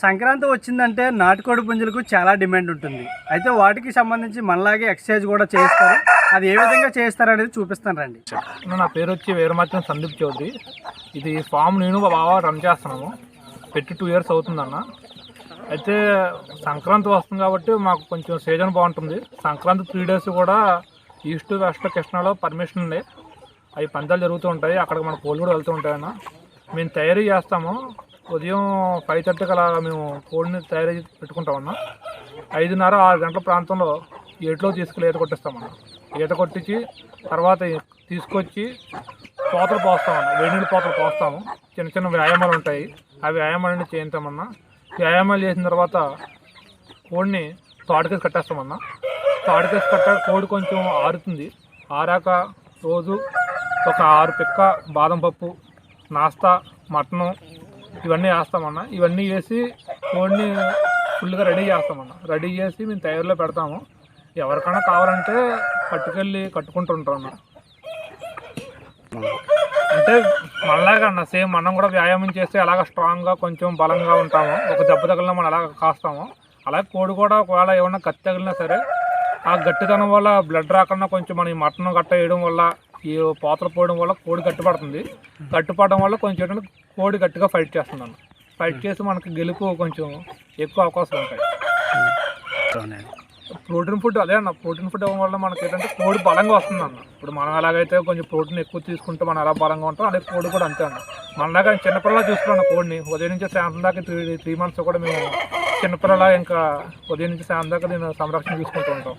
సంక్రాంతి వచ్చిందంటే నాటుకోడి పుంజులకు చాలా డిమాండ్ ఉంటుంది. అయితే వాటికి సంబంధించి మనలాగే ఎక్సర్సైజ్ కూడా చేస్తారు అది ఏ విధంగా చేస్తారు అనేది చూపిస్తాను రండి. నా పేరు వచ్చి వేరమాత్రం సందీప్ చౌదరి. ఇది ఫామ్ నేను బాగా రన్ చేస్తున్నాము. పెట్టి టూ ఇయర్స్ అవుతుందన్న. అయితే సంక్రాంతి వస్తుంది కాబట్టి మాకు కొంచెం సీజన్ బాగుంటుంది. సంక్రాంతి త్రీ డేస్ కూడా ఈస్ట్ వెస్ట్ కృష్ణాలో పర్మిషన్ ఉంది అవి పందాలు జరుగుతూ ఉంటాయి. అక్కడికి మన కోళ్ళు కూడా వెళ్తూ ఉంటాయన్న. మేము తయారీ చేస్తాము. ఉదయం ఫైవ్ థర్టీకి అలా మేము కోడిని తయారీ పెట్టుకుంటామన్నా. ఐదున్నర ఆరు గంటల ప్రాంతంలో ఏట్లో తీసుకెళ్ళి ఈత కొట్టిస్తామన్న. ఈత కొట్టించి తర్వాత తీసుకొచ్చి పోతలు పోస్తామన్న. వేడి నీళ్ళు పోతలు పోస్తాము. చిన్న చిన్న వ్యాయామాలు ఉంటాయి. ఆ వ్యాయామాలను చేయించామన్నా. వ్యాయామాలు చేసిన తర్వాత కోడిని తాడుకేసి కట్టేస్తామన్నా. తాడుకేసి కట్ట కోడి కొంచెం ఆరుతుంది. ఆరాక రోజు ఒక ఆరు పిక్క బాదం పప్పు నాస్తా మటను ఇవన్నీ వేస్తామన్న. ఇవన్నీ వేసి కోడిని ఫుల్గా రెడీ చేస్తామన్న. రెడీ చేసి మేము తయారులో పెడతాము. ఎవరికైనా కావాలంటే పట్టుకెళ్ళి కట్టుకుంటుంటాం అన్న అంటే మనలాగా అన్న సేమ్ మనం కూడా వ్యాయామం చేస్తే అలాగ స్ట్రాంగ్గా కొంచెం బలంగా ఉంటాము. ఒక దెబ్బ తగిలినా మనం అలాగ కాస్తాము. అలాగే కోడి కూడా ఒకవేళ ఏమన్నా కత్తి తగిలినా సరే ఆ గట్టితనం వల్ల బ్లడ్ రాకుండా కొంచెం మనం ఈ మటన్ గట్ట వేయడం వల్ల ఈ పోతలు పోయడం వల్ల కోడి గట్టిపడుతుంది. గట్టిపడడం వల్ల కొంచెం ఏంటంటే కోడి గట్టిగా ఫైట్ చేస్తుంది అన్న ఫైట్ చేసి మనకి గెలుపు కొంచెం ఎక్కువ అవకాశాలు ఉంటాయి. ప్రోటీన్ ఫుడ్ అదే అన్న. ప్రోటీన్ ఫుడ్ ఇవ్వడం వల్ల మనకి ఏంటంటే కోడి బలంగా వస్తుంది అన్న ఇప్పుడు మనం ఎలాగైతే కొంచెం ప్రోటీన్ ఎక్కువ తీసుకుంటే మనం ఎలా బలంగా ఉంటాం అదే కోడి కూడా అంతే అన్న. మనలాగా చిన్నపిల్లలా చూసుకున్నాం కోడిని. ఉదయం నుంచి సాయంత్రం దాకా త్రీ త్రీ మంత్స్ కూడా మేము చిన్నపిల్లలా ఇంకా ఉదయం నుంచి సాయంత్రం దాకా నేను సంరక్షణ చూసుకుంటూ ఉంటాం.